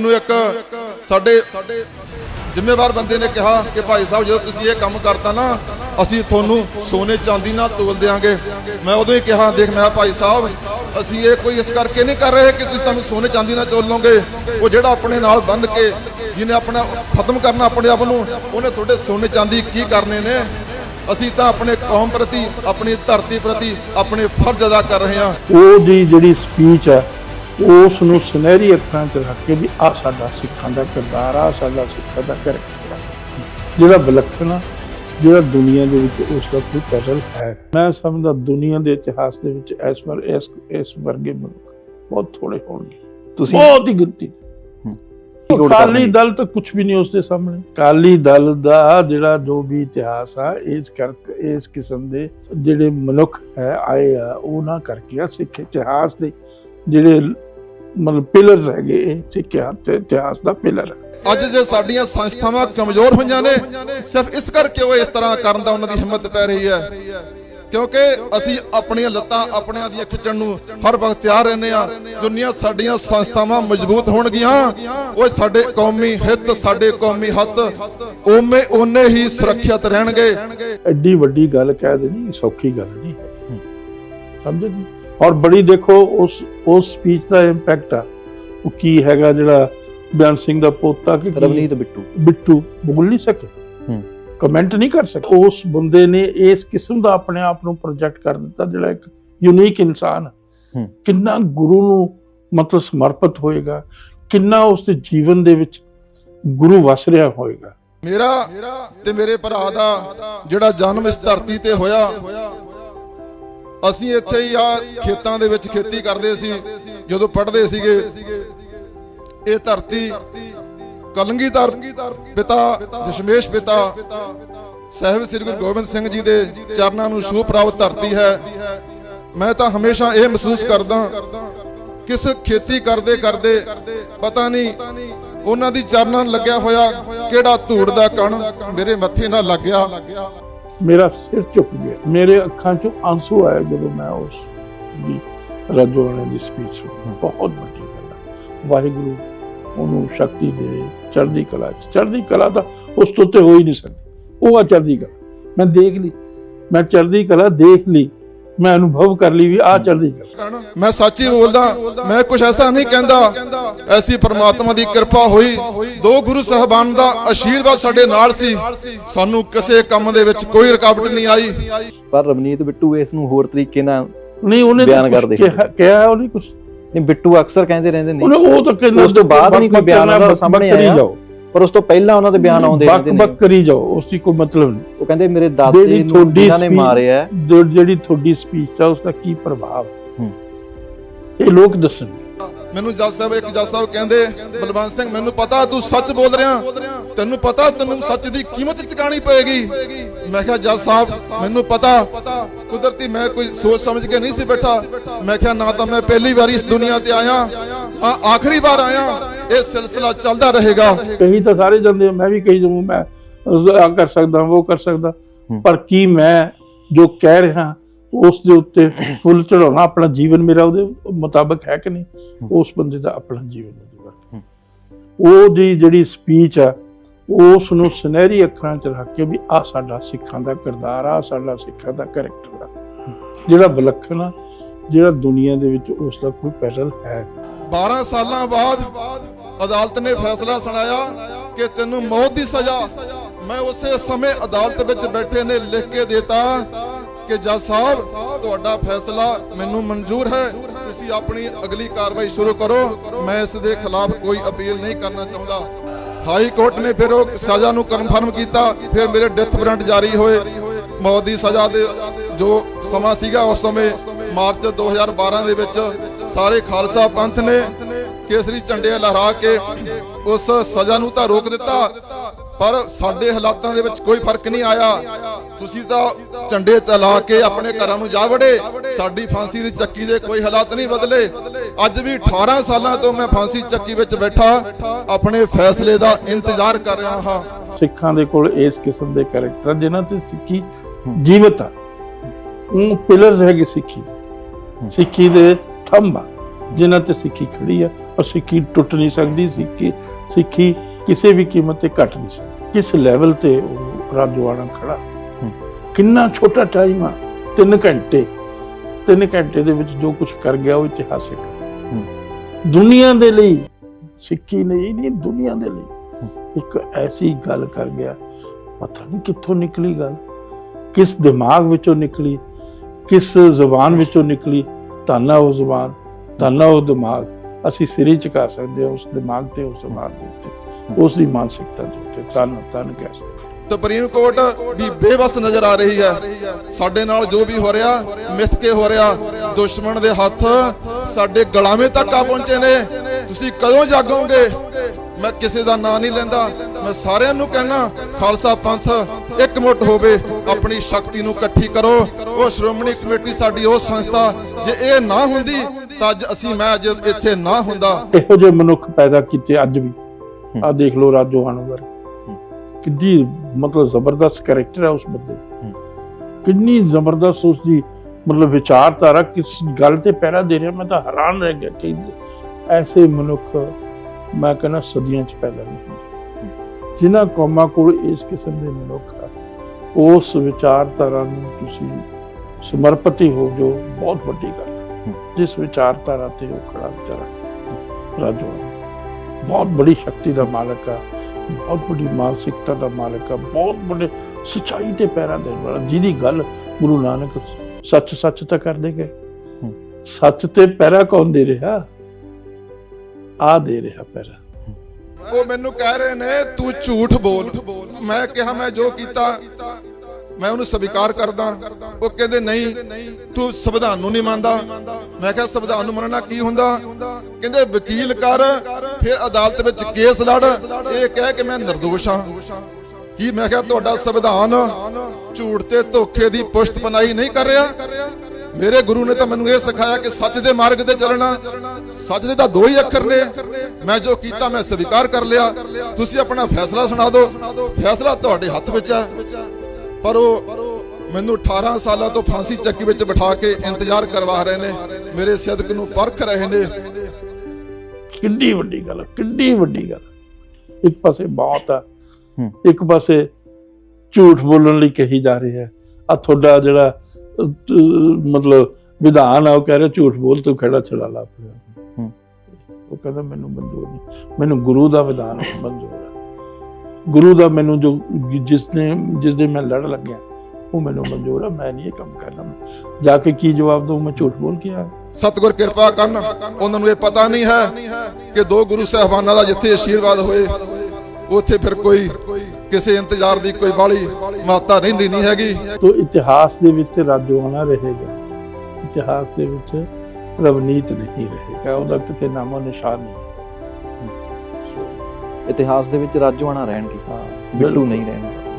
ਮੈਨੂੰ ਇੱਕ ਸਾਡੇ ਜ਼ਿੰਮੇਵਾਰ ਬੰਦੇ ਨੇ ਕਿਹਾ ਕਿ ਭਾਈ ਸਾਹਿਬ, ਜਦੋਂ ਤੁਸੀਂ ਇਹ ਕੰਮ ਕਰਤਾ ਨਾ, ਅਸੀਂ ਤੁਹਾਨੂੰ ਸੋਨੇ ਚਾਂਦੀ ਨਾਲ ਤੋਲ ਦੇਾਂਗੇ ਮੈਂ ਉਦੋਂ ਹੀ ਕਿਹਾ, ਦੇਖ ਮੈਂ ਭਾਈ ਸਾਹਿਬ, ਅਸੀਂ ਇਹ ਕੋਈ ਇਸ ਕਰਕੇ ਨਹੀਂ ਕਰ ਰਹੇ ਕਿ ਤੁਸੀਂ ਸਾਨੂੰ ਸੋਨੇ ਚਾਂਦੀ ਨਾਲ ਤੋਲ ਲਓਗੇ? ਉਹ ਜਿਹੜਾ ਆਪਣੇ ਨਾਲ ਬੰਦ ਕੇ ਜਿਹਨੇ ਆਪਣਾ ਖਤਮ ਕਰਨਾ ਆਪਣੇ ਆਪ ਨੂੰ, ਉਹਨੇ ਤੁਹਾਡੇ ਸੋਨੇ ਚਾਂਦੀ ਕੀ ਕਰਨੇ ਨੇ? ਅਸੀਂ ਤਾਂ ਆਪਣੇ ਕੌਮ ਪ੍ਰਤੀ, ਆਪਣੀ ਧਰਤੀ ਪ੍ਰਤੀ ਆਪਣੇ ਫਰਜ਼ ਅਦਾ ਕਰ ਰਹੇ ਹਾਂ। ਉਹ ਦੀ ਜਿਹੜੀ ਸਪੀਚ ਹੈ ਉਸ ਨੂੰ ਸੁਨਹਿਰੀ ਅੱਖਰਾਂ 'ਚ ਰੱਖ ਕੇ ਵੀ ਆ ਸਾਡਾ ਸਿੱਖਾਂ ਦਾ ਕਿਰਦਾਰ ਆ ਸਾਡਾ ਸਿੱਖਾਂ ਦਾ ਕਰੈਕਟਰ ਜਿਹੜਾ ਵਿਲੱਖਣ ਆ ਜਿਹੜਾ ਦੁਨੀਆ ਦੇ ਵਿੱਚ ਉਸ ਦਾ ਕੋਈ ਪੈਰਲ ਹੈ। ਮੈਂ ਸਮਝਦਾ ਦੁਨੀਆ ਦੇ ਇਤਿਹਾਸ ਦੇ ਵਿੱਚ ਇਸ ਵਾਰ ਇਸ ਇਸ ਵਰਗੇ ਬਹੁਤ ਥੋੜੇ ਹੋਣਗੇ। ਤੁਸੀਂ ਬਹੁਤ ਹੀ ਗਿਣਤੀ। ਕਰਨੀ। ਦਲ ਤਾਂ ਕੁਝ ਵੀ ਨਹੀਂ ਉਸ ਦੇ ਸਾਹਮਣੇ। ਅਕਾਲੀ ਦਲ ਦਾ ਜਿਹੜਾ ਜੋ ਵੀ ਇਤਿਹਾਸ ਆ ਇਸ ਕਰ ਇਸ ਕਿਸਮ ਦੇ ਜਿਹੜੇ ਮਨੁੱਖ ਹੈ ਆਏ ਆ ਉਹਨਾਂ ਕਰਕੇ ਆ ਸਿੱਖ ਇਤਿਹਾਸ ਦੇ। ਜਿਹੜੇ ਮਤਲਬ ਪਿਲਰਸ ਹੈਗੇ ਇਹ ਸਿੱਖ ਇਤਿਹਾਸ ਦਾ ਪਿਲਰ ਅੱਜ ਜੇ ਸਾਡੀਆਂ ਸੰਸਥਾਵਾਂ ਕਮਜ਼ੋਰ ਹੋਈਆਂ ਨੇ ਸਿਰਫ ਇਸ ਕਰਕੇ ਉਹ ਇਸ ਤਰ੍ਹਾਂ ਕਰਨ ਦਾ ਉਹਨਾਂ ਦੀ ਹਿੰਮਤ ਪੈ ਰਹੀ ਹੈ। ਕਿਉਂਕਿ ਅਸੀਂ ਆਪਣੀਆਂ ਲੱਤਾਂ ਆਪਣਿਆਂ ਦੀਆਂ ਖਿੱਚਣ ਨੂੰ ਹਰ ਵਕਤ ਤਿਆਰ ਰਹਿੰਦੇ ਆ ਦੁਨੀਆ ਸਾਡੀਆਂ ਸੰਸਥਾਵਾਂ ਮਜ਼ਬੂਤ ਹੋਣਗੀਆਂ। ਉਹ ਸਾਡੇ ਕੌਮੀ ਹਿੱਤ ਸਾਡੇ ਕੌਮੀ ਹੱਤ ਓਵੇਂ ਓਨੇ ਹੀ ਸੁਰੱਖਿਅਤ ਰਹਿਣਗੇ। ਐਡੀ ਵੱਡੀ ਗੱਲ ਕਹਿ ਦੇਣੀ ਸੌਖੀ ਗੱਲ ਨਹੀਂ। ਸਮਝੇ ਜੀ? ਔਰ ਬੜੀ ਦੇਖੋ ਉਸ ਉਸ ਸਪੀਚ ਦਾ ਇੰਪੈਕਟ ਆ। ਉਹ ਕੀ ਹੈਗਾ ਜਿਹੜਾ ਬਿਆਨ ਸਿੰਘ ਦਾ ਪੋਤਾ ਕਿ ਰਵਨੀਤ ਬਿੱਟੂ। ਬਿੱਟੂ ਬੋਲ ਨਹੀਂ ਸਕੇ। ਹੂੰ। ਕਮੈਂਟ ਨਹੀਂ ਕਰ ਸਕੇ। ਉਸ ਬੰਦੇ ਨੇ ਇਸ ਕਿਸਮ ਦਾ ਆਪਣੇ ਆਪ ਨੂੰ ਪ੍ਰੋਜੈਕਟ ਕਰ ਦਿੱਤਾ ਜਿਹੜਾ ਇੱਕ ਯੂਨੀਕ ਇਨਸਾਨ। ਕਿੰਨਾ ਗੁਰੂ ਨੂੰ ਮਤਲਬ ਸਮਰਪਿਤ ਹੋਏਗਾ ਕਿੰਨਾ ਉਸ ਦੇ ਜੀਵਨ ਦੇ ਵਿੱਚ ਗੁਰੂ ਵਸ ਰਿਹਾ ਹੋਏਗਾ। ਮੇਰਾ ਤੇ ਮੇਰੇ ਭਰਾ ਦਾ ਜਿਹੜਾ ਜਨਮ ਇਸ ਧਰਤੀ ਤੇ ਹੋਇਆ ਅਸੀਂ ਇੱਥੇ ਹੀ ਆ ਖੇਤਾਂ ਦੇ ਵਿੱਚ ਖੇਤੀ ਕਰਦੇ ਸੀ, ਜਦੋਂ ਪੜ੍ਹਦੇ ਸੀਗੇ। ਇਹ ਧਰਤੀ ਕਲੰਗੀਧਰ ਪਿਤਾ, ਦਸ਼ਮੇਸ਼ ਪਿਤਾ, ਸਾਹਿਬ ਸ੍ਰੀ ਗੁਰੂ ਗੋਬਿੰਦ ਸਿੰਘ ਜੀ ਦੇ ਚਰਨਾਂ ਨੂੰ ਛੂਹ ਪ੍ਰਾਪਤ ਧਰਤੀ ਹੈ। ਮੈਂ ਤਾਂ ਹਮੇਸ਼ਾ ਇਹ ਮਹਿਸੂਸ ਕਰਦਾ ਕਿਸ ਖੇਤੀ ਕਰਦੇ ਕਰਦੇ ਪਤਾ ਨਹੀਂ ਉਹਨਾਂ ਦੀ ਚਰਨਾਂ ਲੱਗਿਆ ਹੋਇਆ ਕਿਹੜਾ ਧੂੜ ਦਾ ਕਣ ਮੇਰੇ ਮੱਥੇ ਨਾਲ ਲੱਗ ਗਿਆ ਮੇਰਾ ਸਿਰ ਝੁਕ ਗਿਆ। ਮੇਰੇ ਅੱਖਾਂ 'ਚੋਂ ਆਂਸੂ ਆਏ ਜਦੋਂ ਮੈਂ ਉਸ ਦੀ ਰਾਜੋ ਦੀ ਸਪੀਚ ਸੁਣੀ। ਬਹੁਤ ਵੱਡੀ ਗੱਲ ਵਾਹਿਗੁਰੂ ਉਹਨੂੰ ਸ਼ਕਤੀ ਦੇ ਚੜ੍ਹਦੀ ਕਲਾ ਚੜ੍ਹਦੀ ਕਲਾ ਤਾਂ ਉਸ ਤੋਂ ਤੇ ਹੋ ਹੀ ਨਹੀਂ ਸਕਦੀ। ਉਹ ਆ ਚੜ੍ਹਦੀ ਕਲਾ। ਮੈਂ ਦੇਖ ਲਈ। ਮੈਂ ਚੜ੍ਹਦੀ ਕਲਾ ਦੇਖ ਲਈ। ਮੈਂ ਅਨੁਭਵ ਕਰ ਲਈ ਵੀ ਆ ਚੜ੍ਹਦੀ ਕਲਾ। ਮੈਂ ਸੱਚ ਹੀ ਬੋਲਦਾ, ਮੈਂ ਕੁਝ ਐਸਾ ਨਹੀਂ ਕਹਿੰਦਾ ਐਸੀ ਪ੍ਰਮਾਤਮਾ ਦੀ ਕਿਰਪਾ ਹੋਈ। ਦੋ ਗੁਰੂ ਸਾਹਿਬਾਨ ਦਾ ਆਸ਼ੀਰਵਾਦ ਸਾਡੇ ਨਾਲ ਸੀ। ਸਾਨੂੰ ਕਿਸੇ ਕੰਮ ਦੇ ਵਿੱਚ ਕੋਈ ਰੁਕਾਵਟ ਨਹੀਂ ਆਈ। ਪਰ ਰਵਨੀਤ ਬਿੱਟੂ ਇਸ ਨੂੰ ਹੋਰ ਤਰੀਕੇ ਨਾਲ ਨਹੀਂ ਉਹਨੇ ਬਿਆਨ ਕਰਦੇ। ਕਿਹਾ ਉਹਨੇ ਕੁਝ ਨਹੀਂ ਬਿੱਟੂ ਅਕਸਰ ਕਹਿੰਦੇ ਰਹਿੰਦੇ ਨੇ। ਉਹ ਤਾਂ ਕਹਿੰਦਾ ਉਸ ਤੋਂ ਬਾਅਦ ਨਹੀਂ ਕੋਈ ਬਿਆਨ ਉਹਨਾਂ ਸਾਹਮਣੇ ਆਇਆ। ਜਾਓ। ਪਰ ਉਸ ਤੋਂ ਪਹਿਲਾਂ ਉਹਨਾਂ ਦੇ ਬਿਆਨ ਆਉਂਦੇ ਬੱਕ ਰਹਿੰਦੇ ਬੱਕ ਨੇ। ਕਰੀ ਜਾਓ ਉਸ ਦੀ ਕੋਈ ਮਤਲਬ ਨਹੀਂ। ਉਹ ਕਹਿੰਦੇ ਮੇਰੇ ਦਾਦੇ ਨੂੰ ਤੁਹਾਡੀ ਜਿਨ੍ਹਾਂ ਨੇ speech- ਮਾਰਿਆ ਜਿਹੜੀ ਤੁਹਾਡੀ ਸਪੀਚ ਆ ਉਸ ਦਾ ਕੀ ਪ੍ਰਭਾਵ? ਹੂੰ। ਇਹ ਲੋਕ ਦੱਸਣ ਮੈਨੂੰ ਜੱਜ ਸਾਹਿਬ ਇੱਕ ਜੱਜ ਸਾਹਿਬ ਕਹਿੰਦੇ ਬਲਵੰਤ ਸਿੰਘ ਮੈਨੂੰ ਪਤਾ ਤੂੰ ਸੱਚ ਬੋਲ ਰਿਹਾ। ਤੈਨੂੰ ਪਤਾ ਤੈਨੂੰ ਸੱਚ ਦੀ ਕੀਮਤ ਚੁਕਾਣੀ ਪਏਗੀ। ਮੈਂ ਕਿਹਾ ਜੱਜ ਸਾਹਿਬ ਮੈਨੂੰ ਪਤਾ। ਕੁਦਰਤੀ ਮੈਂ ਕੋਈ ਸੋਚ ਸਮਝ ਕੇ ਨਹੀਂ ਸੀ ਬੈਠਾ। ਮੈਂ ਕਿਹਾ ਨਾ ਤਾਂ ਮੈਂ ਪਹਿਲੀ ਵਾਰੀ ਇਸ ਦੁਨੀਆ ਤੇ ਆਇਆ। ਹਾਂ ਆਖਰੀ ਵਾਰ ਆਇਆ। ਇਹ ਸਿਲਸਿਲਾ ਚੱਲਦਾ ਰਹੇਗਾ। ਕਹੀ ਤਾਂ ਸਾਰੇ ਜਾਂਦੇ ਆ, ਮੈਂ ਵੀ ਕਹੀ ਜਾਊਂ ਮੈਂ ਆ ਕਰ ਸਕਦਾ ਉਹ ਕਰ ਸਕਦਾ। ਪਰ ਕੀ ਮੈਂ ਜੋ ਕਹਿ ਰਿਹਾ ਉਸ ਦੇ ਉੱਤੇ ਫੁੱਲ ਚੜਾਉਣਾ ਆਪਣਾ ਜੀਵਨ ਮੇਰਾ ਉਹਦੇ ਮੁਤਾਬਕ ਹੈ ਕਿ ਨਹੀਂ ਉਸ ਬੰਦੇ ਦਾ ਆਪਣਾ ਜੀਵਨ ਹੋਵੇਗਾ ਉਹ ਦੀ ਜਿਹੜੀ ਸਪੀਚ ਆ ਉਸ ਨੂੰ ਸੁਨਹਿਰੀ ਅੱਖਰਾਂ 'ਚ ਰੱਖ ਕੇ ਵੀ ਆ ਸਾਡਾ ਸਿੱਖਾਂ ਦਾ ਕਿਰਦਾਰ ਆ ਸਾਡਾ ਸਿੱਖਾਂ ਦਾ ਕਰੈਕਟਰ ਆ। ਜਿਹੜਾ ਵਿਲੱਖਣ ਆ ਜਿਹੜਾ ਦੁਨੀਆ ਦੇ ਵਿੱਚ ਉਸ ਦਾ ਕੋਈ ਪੈਰਲ ਹੈ 12 ਸਾਲਾਂ ਬਾਅਦ ਅਦਾਲਤ ਨੇ ਫੈਸਲਾ ਸੁਣਾਇਆ ਕਿ ਤੈਨੂੰ ਮੌਤ ਦੀ ਸਜ਼ਾ ਮੈਂ ਉਸੇ ਸਮੇਂ ਅਦਾਲਤ ਵਿੱਚ ਬੈਠੇ ਨੇ ਲਿਖ ਕੇ ਦਿੱਤਾ ਕਿ ਜੱਜ ਸਾਹਿਬ, ਤੁਹਾਡਾ ਫੈਸਲਾ ਮੈਨੂੰ ਮਨਜ਼ੂਰ ਹੈ। ਤੁਸੀਂ ਆਪਣੀ ਅਗਲੀ ਕਾਰਵਾਈ ਸ਼ੁਰੂ ਕਰੋ। ਮੈਂ ਇਸ ਦੇ ਖਿਲਾਫ ਕੋਈ ਅਪੀਲ ਨਹੀਂ ਕਰਨਾ ਚਾਹੁੰਦਾ। ਹਾਈ ਕੋਰਟ ਨੇ ਫਿਰ ਉਹ ਸਜ਼ਾ ਨੂੰ ਕਨਫਰਮ ਕੀਤਾ। ਫਿਰ ਮੇਰੇ ਡੈਥ ਵਾਰੰਟ ਜਾਰੀ ਹੋਏ। ਮੌਤ ਦੀ ਸਜ਼ਾ ਦੇ ਜੋ ਸਮਾਂ ਸੀਗਾ ਉਸ ਸਮੇਂ, ਮਾਰਚ 2012 ਦੇ ਵਿੱਚ ਸਾਰੇ ਖਾਲਸਾ ਪੰਥ ਨੇ ਕੇਸਰੀ ਝੰਡੇ ਲਹਿਰਾ ਕੇ ਉਸ ਸਜ਼ਾ ਨੂੰ ਤਾਂ ਰੋਕ ਦਿੱਤਾ। ਪਰ ਸਾਡੇ ਹਾਲਾਤਾਂ ਦੇ ਵਿੱਚ ਕੋਈ ਫ਼ਰਕ ਨਹੀਂ ਆਇਆ। ਤੁਸੀਂ ਤਾਂ ਝੰਡੇ ਚਲਾ ਕੇ ਆਪਣੇ ਘਰਾਂ ਨੂੰ ਜਾ ਵੜੇ। ਸਾਡੀ ਫਾਂਸੀ ਦੀ ਚੱਕੀ ਦੇ ਕੋਈ ਹਾਲਾਤ ਨਹੀਂ ਬਦਲੇ। ਅੱਜ ਵੀ 18 ਸਾਲਾਂ ਤੋਂ ਮੈਂ ਫਾਂਸੀ ਚੱਕੀ ਵਿੱਚ ਬੈਠਾ। ਆਪਣੇ ਫੈਸਲੇ ਦਾ ਇੰਤਜ਼ਾਰ ਕਰ ਰਿਹਾ ਹਾਂ। ਸਿੱਖਾਂ ਦੇ ਕੋਲ ਇਸ ਕਿਸਮ ਦੇ ਕੈਰੈਕਟਰ ਜਿਨ੍ਹਾਂ ਤੇ ਸਿੱਖੀ ਜੀਵਤ ਆ। ਉਹ ਪਿਲਰਸ ਹੈਗੇ ਸਿੱਖੀ। ਸਿੱਖੀ ਦੇ ਥੰਬ ਆ, ਜਿਨ੍ਹਾਂ ਤੇ ਸਿੱਖੀ ਖੜੀ ਆ। ਔਰ ਸਿੱਖੀ ਟੁੱਟ ਨਹੀਂ ਸਕਦੀ, ਸਿੱਖੀ ਸਿੱਖੀ ਕਿਸੇ ਵੀ ਕੀਮਤ ਤੇ ਘਟ ਨਹੀਂ ਸਕਦੀ। ਕਿਸ ਲੈਵਲ ਤੇ ਉਹ ਰਾਜਵਾੜਾ ਖੜਾ? ਕਿੰਨਾ ਛੋਟਾ ਟਾਈਮ ਆ 3 ਘੰਟੇ 3 ਘੰਟੇ ਦੇ ਵਿੱਚ ਜੋ ਕੁਝ ਕਰ ਗਿਆ ਉਹ ਇਤਿਹਾਸਿਕ। ਦੁਨੀਆ ਦੇ ਲਈ ਸਿੱਖੀ ਨਹੀਂ ਨਹੀਂ ਦੁਨੀਆ ਦੇ ਲਈ। ਇੱਕ ਐਸੀ ਗੱਲ ਕਰ ਗਿਆ ਪਤਾ ਨਹੀਂ ਕਿੱਥੋਂ ਨਿਕਲੀ ਗੱਲ। ਕਿਸ ਦਿਮਾਗ ਵਿੱਚੋਂ ਨਿਕਲੀ ਕਿਸ ਜ਼ੁਬਾਨ ਵਿੱਚੋਂ ਨਿਕਲੀ ਤਾਨਾ ਉਹ ਜ਼ੁਬਾਨ ਤਾਨਾ ਉਹ ਦਿਮਾਗ। ਅਸੀਂ ਸਿਰੇ ਝੁਕਾ ਸਕਦੇ ਹਾਂ ਉਸ ਦਿਮਾਗ ਤੇ ਉਸ ਜ਼ੁਬਾਨ ਦੇ ਉੱਤੇ ਉਸ ਦੀ ਮਾਨਸਿਕਤਾ ਦੇ ਉੱਤੇ ਤਨ ਤਨ ਕਹਿ ਸਕਦੇ। ਸੁਪਰੀਮ ਕੋਰਟ ਵੀ ਬੇਵਸ ਨਜ਼ਰ ਆ ਰਹੀ ਹੈ। ਸਾਡੇ ਨਾਲ ਜੋ ਵੀ ਹੋ ਰਿਹਾ ਮਿੱਥ ਕੇ ਹੋ ਰਿਹਾ, ਦੁਸ਼ਮਣ ਦੇ ਹੱਥ ਸਾਡੇ ਗੁਲਾਮੇ ਤੱਕ ਆ ਪਹੁੰਚੇ ਨੇ। ਤੁਸੀਂ ਕਦੋਂ ਜਾਗੋਗੇ? ਮੈਂ ਕਿਸੇ ਦਾ ਨਾਂ ਨਹੀਂ ਲੈਂਦਾ। ਮੈਂ ਸਾਰਿਆਂ ਨੂੰ ਕਹਿਣਾ, ਖਾਲਸਾ ਪੰਥ ਇਕਮੁੱਠ ਹੋਵੇ, ਆਪਣੀ ਸ਼ਕਤੀ ਨੂੰ ਇਕੱਠੀ ਕਰੋ। ਉਹ ਸ਼੍ਰੋਮਣੀ ਕਮੇਟੀ ਸਾਡੀ ਉਹ ਸੰਸਥਾ, ਜੇ ਇਹ ਨਾ ਹੁੰਦੀ, ਤਾਂ ਅੱਜ ਅਸੀਂ, ਮੈਂ ਅੱਜ ਇੱਥੇ ਨਾ ਹੁੰਦਾ। ਇਹੋ ਜਿਹੇ ਮਨੁੱਖ ਪੈਦਾ ਕੀਤੇ ਅੱਜ ਵੀ। ਆ ਦੇਖ ਲਓ ਰਾਜੋ ਹਨਵਰ। ਕਿੰਨੀ ਮਤਲਬ ਜ਼ਬਰਦਸਤ ਕੈਰੈਕਟਰ ਹੈ ਉਸ ਬੰਦੇ। ਕਿੰਨੀ ਜ਼ਬਰਦਸਤ ਉਸ ਦੀ ਮਤਲਬ ਵਿਚਾਰਧਾਰਾ ਕਿਸ ਗੱਲ ਤੇ ਪਹਿਰਾ ਦੇ ਰਿਹਾ ਮੈਂ ਤਾਂ ਹੈਰਾਨ ਰਹਿ ਗਿਆ ਕਿ ਐਸੇ ਮਨੁੱਖ ਮੈਂ ਕਹਿੰਦਾ ਸਦੀਆਂ ਚ ਪੈਦਾ ਨਹੀਂ ਹੁੰਦੇ। ਜਿਨ੍ਹਾਂ ਕੌਮਾਂ ਕੋਲ ਇਸ ਕਿਸਮ ਦੇ ਮਨੁੱਖ ਆ ਉਸ ਵਿਚਾਰਧਾਰਾ ਨੂੰ ਤੁਸੀਂ ਸਮਰਪਿਤ ਹੀ ਜੋ ਬਹੁਤ ਵੱਡੀ ਗੱਲ ਜਿਸ ਵਿਚਾਰਧਾਰਾ ਤੇ ਉਹ ਖੜਾ ਵਿਚਾਰਾ ਰਾਜੋ ਬਹੁਤ ਬੜੀ ਸ਼ਕਤੀ ਦਾ ਮਾਲਕ ਆ। ਬਹੁਤ ਵੱਡੀ ਮਾਨਸਿਕਤਾ ਦਾ ਮਾਲਕ ਆ ਬਹੁਤ ਵੱਡੇ ਸਚਾਈ ਤੇ ਪੈਰਾਂ ਦੇਣ ਵਾਲਾ ਜਿਹਦੀ ਗੱਲ ਗੁਰੂ ਨਾਨਕ ਸੱਚ ਸੱਚ ਤਾਂ ਕਰਦੇ ਗਏ। ਸੱਚ ਤੇ ਪੈਰਾ ਕੌਣ ਦੇ ਰਿਹਾ? ਆ ਦੇ ਰਿਹਾ ਪੈਰਾ। ਉਹ ਮੈਨੂੰ ਕਹਿ ਰਹੇ ਨੇ ਤੂੰ ਝੂਠ ਬੋਲ। ਮੈਂ ਕਿਹਾ ਮੈਂ ਜੋ ਕੀਤਾ ਮੈਂ ਉਹਨੂੰ ਸਵੀਕਾਰ ਕਰਦਾ। ਉਹ ਕਹਿੰਦੇ ਨਹੀਂ ਤੂੰ ਸੰਵਿਧਾਨ ਨੂੰ ਨਹੀਂ ਮੰਨਦਾ। ਮੈਂ ਕਿਹਾ ਸੰਵਿਧਾਨ ਨੂੰ ਮੰਨਣਾ ਕੀ ਹੁੰਦਾ? ਕਹਿੰਦੇ ਵਕੀਲ ਕਰ ਫਿਰ ਅਦਾਲਤ ਵਿੱਚ ਕੇਸ ਲੜ। ਇਹ ਕਹਿ ਕਿ ਮੈਂ નિર્ਦੋਸ਼ ਹਾਂ। ਕੀ ਮੈਂ ਕਿਹਾ ਤੁਹਾਡਾ ਸੰਵਿਧਾਨ ਝੂਠ ਤੇ ਧੋਖੇ ਦੀ ਪੁਸ਼ਤ ਪਨਾਈ ਨਹੀਂ ਕਰ ਰਿਹਾ? ਮੇਰੇ ਗੁਰੂ ਨੇ ਤਾਂ ਮੈਨੂੰ ਇਹ ਸਿਖਾਇਆ ਕਿ ਸੱਚ ਦੇ ਮਾਰਗ ਤੇ ਚੱਲਣਾ। ਸੱਚ ਦੇ ਤਾਂ ਦੋ ਹੀ ਅੱਖਰ ਨੇ। ਮੈਂ ਜੋ ਕੀਤਾ ਮੈਂ ਸਵੀਕਾਰ ਕਰ ਲਿਆ। ਤੁਸੀਂ ਆਪਣਾ ਫੈਸਲਾ ਸੁਣਾ ਦਿਓ। ਫੈਸਲਾ ਤੁਹਾਡੇ ਹੱਥ ਵਿੱਚ ਹੈ। ਪਰ ਉਹ ਮੈਨੂੰ 18 ਸਾਲਾਂ ਤੋਂ ਫਾਂਸੀ ਚੱਕੀ ਵਿੱਚ ਬਿਠਾ ਕੇ ਇੰਤਜ਼ਾਰ ਕਰਵਾ ਰਹੇ ਨੇ। ਮੇਰੇ ਸਿਦਕ ਨੂੰ ਪਰਖ ਰਹੇ ਨੇ। ਕਿੰਨੀ ਵੱਡੀ ਗੱਲ ਕਿੰਨੀ ਵੱਡੀ ਗੱਲ। ਇੱਕ ਪਾਸੇ ਬਹੁਤ ਆ ਹੂੰ। ਇੱਕ ਪਾਸੇ ਝੂਠ ਬੋਲਣ ਲਈ ਕਹੀ ਜਾ ਰਹੀ ਹੈ। ਆ ਤੁਹਾਡਾ ਜਿਹੜਾ ਮਤਲਬ ਵਿਧਾਨ ਆ ਉਹ ਕਹਿ ਰਿਹਾ ਝੂਠ ਬੋਲ ਤੂੰ ਖੜਾ ਛੜਾ ਲਾ। ਆਪਣੇ। ਉਹ ਕਹਿੰਦਾ ਮੈਨੂੰ ਮਨਜ਼ੂਰ ਨਹੀਂ। ਮੈਨੂੰ ਗੁਰੂ ਦਾ ਵਿਧਾਨ ਮਨਜ਼ੂਰ ਹੈ। ਗੁਰੂ ਦਾ ਮੈਨੂੰ ਜੋ ਜਿਸ ਨੇ ਜਿਸ ਦੇ ਮੈਂ ਲੜ ਲੱਗਿਆ ਉਹ ਮੈਨੂੰ ਮਨਜ਼ੂਰ ਹੈ। ਮੈਂ ਨਹੀਂ ਇਹ ਕੰਮ ਕਰਨਾ। ਜਾ ਕੇ ਕੀ ਜਵਾਬ ਦਊਂ? ਮੈਂ ਝੂਠ ਬੋਲ ਕੇ ਆ ਸਤਿਗੁਰ ਕਿਰਪਾ ਕਰਨ ਉਹਨਾਂ ਨੂੰ ਇਹ ਪਤਾ ਨਹੀਂ ਹੈ ਕਿ ਦੋ ਗੁਰੂ ਸਾਹਿਬਾਨਾਂ ਦਾ ਜਿੱਥੇ ਆਸ਼ੀਰਵਾਦ ਹੋਏ ਉੱਥੇ ਫਿਰ ਕੋਈ ਕਿਸੇ ਇੰਤਜ਼ਾਰ ਦੀ ਕੋਈ ਬਾਲੀ ਮਾਤਾ ਰਹਿੰਦੀ ਨਹੀਂ ਹੈਗੀ। ਤੋ ਇਤਿਹਾਸ ਦੇ ਵਿੱਚ ਰਾਜੋਆਣਾ ਰਹੇਗਾ। ਇਤਿਹਾਸ ਦੇ ਵਿੱਚ ਰਵਨੀਤ ਨਹੀਂ ਰਹੇਗਾ। ਉਹਦਾ ਕਿਤੇ ਨਾਮੋ ਨਿਸ਼ਾਨ ਨਹੀਂ। ਇਤਿਹਾਸ ਦੇ ਵਿੱਚ ਰਾਜੋਆਣਾ ਰਹਿਣਗੇ। ਹਾਂ ਬਿੱਟੂ ਨਹੀਂ ਰਹਿਣਗੇ।